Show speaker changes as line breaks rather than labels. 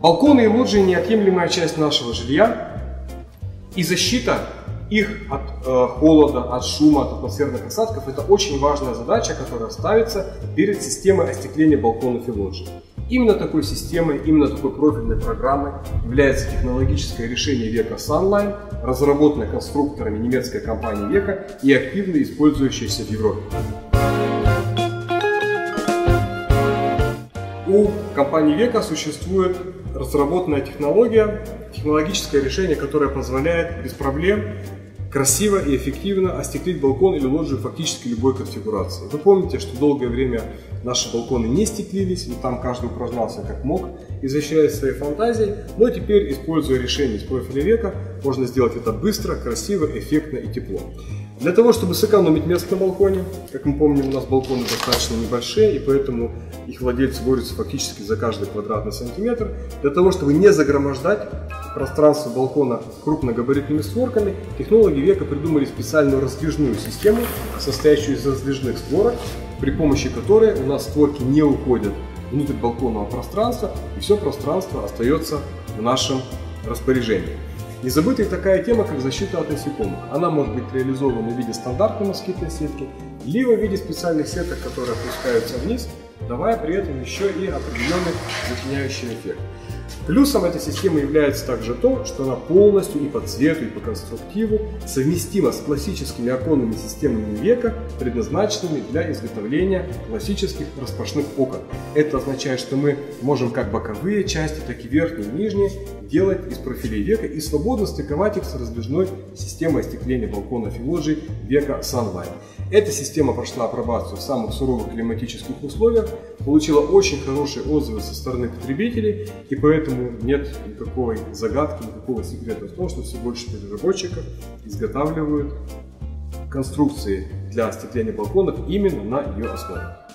Балконы и лоджии – неотъемлемая часть нашего жилья, и защита их от э, холода, от шума, от атмосферных осадков – это очень важная задача, которая ставится перед системой остекления балконов и лоджий. Именно такой системой, именно такой профильной программой является технологическое решение века Sunline, разработанное конструкторами немецкой компании Века и активно использующееся в Европе. У компании Века существует разработанная технология, технологическое решение, которое позволяет без проблем красиво и эффективно остеклить балкон или лоджию фактически любой конфигурации. Вы помните, что долгое время наши балконы не стеклились, и там каждый упражнялся как мог, изощряя свои фантазии, но теперь, используя решение из профиля века, можно сделать это быстро, красиво, эффектно и тепло. Для того, чтобы сэкономить место на балконе, как мы помним, у нас балконы достаточно небольшие, и поэтому их владельцы борются фактически за каждый квадратный сантиметр. Для того, чтобы не загромождать пространство балкона крупногабаритными створками, технологи века придумали специальную раздвижную систему, состоящую из раздвижных створок, при помощи которой у нас створки не уходят внутрь балконного пространства, и все пространство остается в нашем распоряжении. Не забыта и такая тема, как защита от насекомых. Она может быть реализована в виде стандартной москитной сетки, либо в виде специальных сеток, которые опускаются вниз, давая при этом еще и определенный затеняющий эффект. Плюсом этой системы является также то, что она полностью и по цвету, и по конструктиву совместима с классическими оконными системами века, предназначенными для изготовления классических распашных окон. Это означает, что мы можем как боковые части, так и верхние и нижние делать из профилей века и свободно стыковать их с раздвижной системой остекления балконов и лоджий века Sunlight. Эта система прошла апробацию в самых суровых климатических условиях, получила очень хорошие отзывы со стороны потребителей, и поэтому нет никакой загадки, никакого секрета в том, что все больше разработчиков изготавливают конструкции для остекления балконов именно на ее основе.